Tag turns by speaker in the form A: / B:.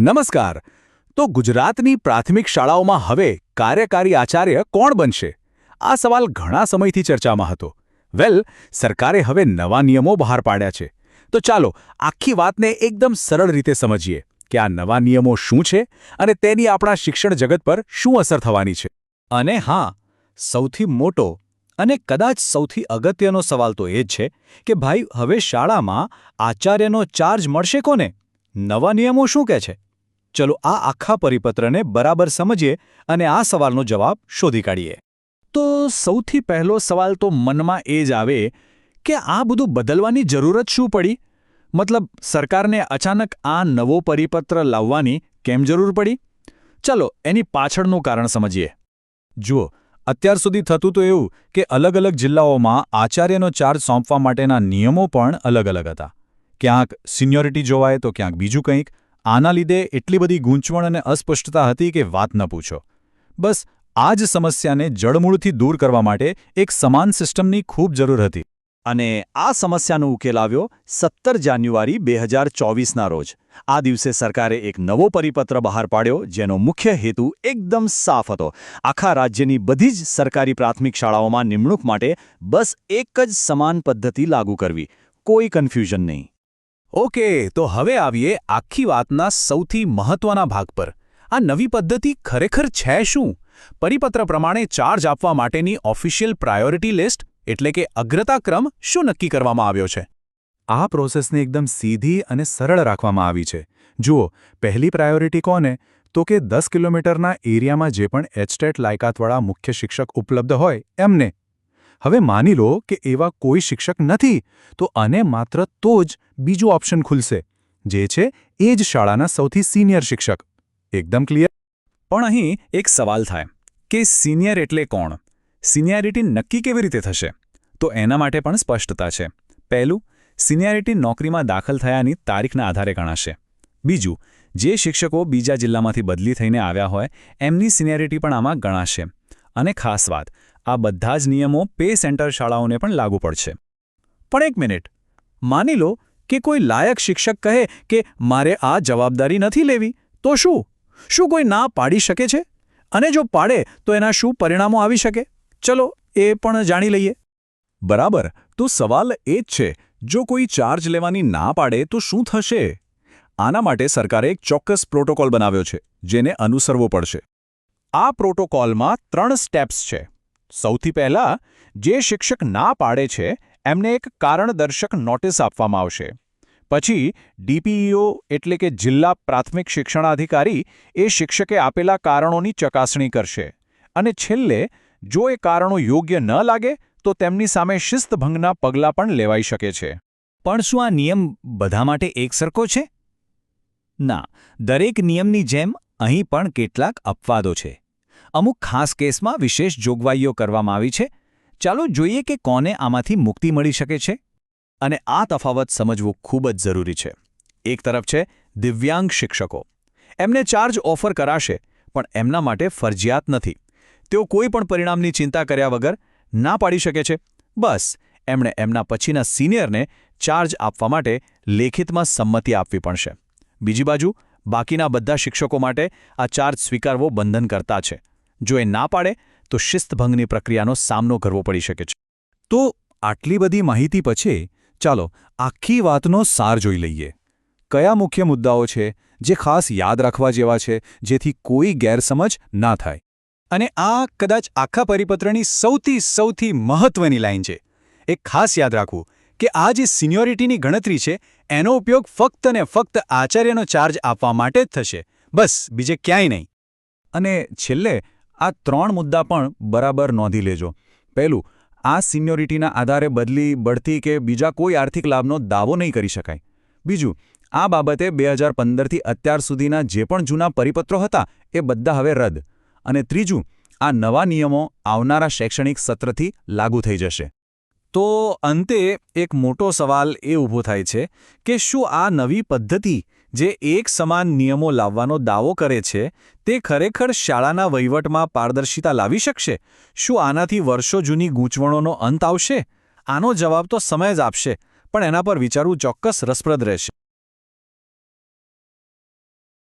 A: નમસ્કાર. તો ગુજરાતની પ્રાથમિક શાળાઓમાં હવે કાર્યકારી આચાર્ય કોણ બનશે? આ સવાલ ઘણા સમયથી ચર્ચામાં હતો. વેલ, સરકારે હવે નવા નિયમો બહાર પાડ્યા છે. તો ચાલો આખી વાતને એકદમ સરળ રીતે સમજીએ કે આ નવા નિયમો શું છે અને તેની આપણા શિક્ષણ જગત પર શું અસર થવાની છે.
B: અને હા, સૌથી મોટો અને કદાચ સૌથી અગત્યનો સવાલ તો એ જ છે કે ભાઈ, હવે શાળામાં આચાર્યનો ચાર્જ મળશે કોને? નવા નિયમો શું કહે છે? ચલો આ આખા પરિપત્રને બરાબર સમજીએ અને આ સવાલનો જવાબ શોધી કાઢીએ.
A: તો સૌથી પહેલો સવાલ તો મનમાં એ જ આવે કે આ બધું બદલવાની જરૂરત શું પડી? મતલબ સરકારને અચાનક આ નવો પરિપત્ર લાવવાની કેમ જરૂર પડી? ચલો એની પાછળનું કારણ સમજીએ.
B: જુઓ, અત્યાર સુધી થતું તો એવું કે અલગ અલગ જિલ્લાઓમાં આચાર્યનો ચાર્જ સોંપવા માટેના નિયમો પણ અલગ અલગ હતા. ક્યાંક સિનિયોરિટી જોવાય તો ક્યાંક બીજું કંઈક. આના લીધે એટલી બધી ગૂંચવણ અને અસ્પષ્ટતા હતી કે વાત ન પૂછો. બસ, આ જ સમસ્યાને જડમૂળથી દૂર કરવા માટે એક સમાન સિસ્ટમની ખૂબ જરૂર હતી. અને આ સમસ્યાનો ઉકેલ આવ્યો સત્તર જાન્યુઆરી બે હજાર ચોવીસના રોજ. આ દિવસે સરકારે એક નવો પરિપત્ર બહાર પાડ્યો, જેનો મુખ્ય હેતુ એકદમ સાફ હતો. આખા રાજ્યની બધી જ સરકારી પ્રાથમિક શાળાઓમાં નિમણૂક માટે બસ એક જ સમાન પદ્ધતિ લાગુ કરવી. કોઈ કન્ફ્યુઝન નહીં.
A: ઓકે, તો હવે આવીએ આખી વાતના સૌથી મહત્વના ભાગ પર. આ નવી પદ્ધતિ ખરેખર છે શું? પરિપત્ર પ્રમાણે ચાર્જ આપવા માટેની ઓફિશિયલ પ્રાયોરિટી લિસ્ટ, એટલે કે અગ્રતાક્રમ, શું નક્કી કરવામાં આવ્યો છે?
B: આ પ્રોસેસને એકદમ સીધી અને સરળ રાખવામાં આવી છે. જુઓ, પહેલી પ્રાયોરિટી કોને? તો કે દસ કિલોમીટરના એરિયામાં જે પણ એચટેટ લાયકાતવાળા મુખ્ય શિક્ષક ઉપલબ્ધ હોય, એમને. હવે માની લો કે એવા કોઈ શિક્ષક નથી, તો અને માત્ર તો જ બીજું ઓપ્શન ખુલશે, જે છે એ જ શાળાના સૌથી સિનિયર શિક્ષક. એકદમ ક્લિયર?
A: પણ અહીં એક સવાલ થાય, કે સિનિયર એટલે કોણ? સિનિયરિટી નક્કી કેવી રીતે થશે? તો એના માટે પણ સ્પષ્ટતા છે. પહેલું, સિનિયરિટી નોકરીમાં દાખલ થયાની તારીખના આધારે ગણાશે. બીજું, જે શિક્ષકો બીજા જિલ્લામાંથી બદલી થઈને આવ્યા હોય, એમની સિનિયરિટી પણ આમાં ગણાશે. અને ખાસ વાત આ બધા જ નિયમો પે સેન્ટર શાળાઓને પણ લાગુ પડશે. પણ એક મિનિટ. માની લો કે કોઈ લાયક શિક્ષક કહે કે મારે આ જવાબદારી નથી લેવી, તો શું? શું કોઈ ના પાડી શકે છે? અને જો પાડે, તો એના શું પરિણામો આવી શકે? ચલો, એ પણ જાણી લઈએ.
B: બરાબર, તો સવાલ એ જ છે, જો કોઈ ચાર્જ લેવાની ના પાડે, તો શું થશે? આના માટે સરકારે એક ચોક્કસ પ્રોટોકોલ બનાવ્યો છે, જેને અનુસરવો પડશે. આ પ્રોટોકોલમાં ત્રણ સ્ટેપ્સ છે. સૌથી પહેલા, જે શિક્ષક ના પાડે છે, એમને એક કારણદર્શક નોટિસ આપવામાં આવશે. પછી ડીપીઈઓ એટલે કે જિલ્લા પ્રાથમિક શિક્ષણાધિકારી એ શિક્ષકે આપેલા કારણોની ચકાસણી કરશે. અને છેલ્લે, જો એ કારણો યોગ્ય ન લાગે, તો તેમની સામે શિસ્તભંગના પગલાં પણ લેવાઈ શકે છે.
A: પણ શું આ નિયમ બધા માટે એકસરખો છે? ના, દરેક નિયમની જેમ અહીં પણ કેટલાક અપવાદો છે. અમુક ખાસ કેસમાં વિશેષ જોગવાઈઓ કરવામાં આવી છે. ચાલો જોઈએ કે કોને આમાંથી મુક્તિ મળી શકે છે. અને આ તફાવત સમજવું ખૂબ જ જરૂરી છે. એક તરફ છે દિવ્યાંગ શિક્ષકો. એમને ચાર્જ ઓફર કરાશે, પણ એમના માટે ફરજિયાત નથી. તેઓ કોઈ પણ પરિણામની ચિંતા કર્યા વગર ના પાડી શકે છે. બસ, એમણે એમના પછીના સિનિયરને ચાર્જ આપવા માટે લેખિતમાં સંમતિ આપવી પડશે. બીજી બાજુ બાકીના બધા શિક્ષકો માટે આ ચાર્જ સ્વીકારવો બંધન કરતા છે. જો એ ના પાડે, તો શિસ્તભંગની પ્રક્રિયાનો સામનો કરવો પડી શકે છે.
B: તો આટલી બધી માહિતી પછી, ચાલો આખી વાતનો સાર જોઈ લઈએ. કયા મુખ્ય મુદ્દાઓ છે, જે ખાસ યાદ રાખવા જેવા છે, જેથી કોઈ ગેરસમજ ના થાય?
A: અને આ કદાચ આખા પરિપત્રની સૌથી સૌથી મહત્વની લાઈન છે. એ ખાસ યાદ રાખવું કે આ જે સિનિયોરિટીની ગણતરી છે એનો ઉપયોગ ફક્ત ને ફક્ત આચાર્યનો ચાર્જ આપવા માટે જ થશે. બસ, બીજે ક્યાંય નહીં.
B: અને છેલ્લે, આ ત્રણ મુદ્દા પણ બરાબર નોંધી લેજો. પહેલું, આ સિન્યોરિટીના આધારે બદલી, બઢતી કે બીજા કોઈ આર્થિક લાભનો દાવો નહીં કરી શકાય. બીજું, આ બાબતે બે હજાર પંદરથી અત્યાર સુધીના જે પણ જૂના પરિપત્રો હતા, એ બધા હવે રદ. અને ત્રીજું, આ નવા નિયમો આવનારા શૈક્ષણિક સત્રથી લાગુ થઈ જશે.
A: તો અંતે એક મોટો સવાલ એ ઊભો થાય છે કે શું આ નવી પદ્ધતિ જે એક સમાન નિયમો લાવવાનો દાવો કરે છે, તે ખરેખર શાળાના વહીવટમાં પારદર્શિતા લાવી શકશે? શું આનાથી વર્ષો જૂની ગૂંચવણોનો અંત આવશે? આનો જવાબ તો સમય જ આપશે, પણ એના પર વિચારવું ચોક્કસ રસપ્રદ રહેશે.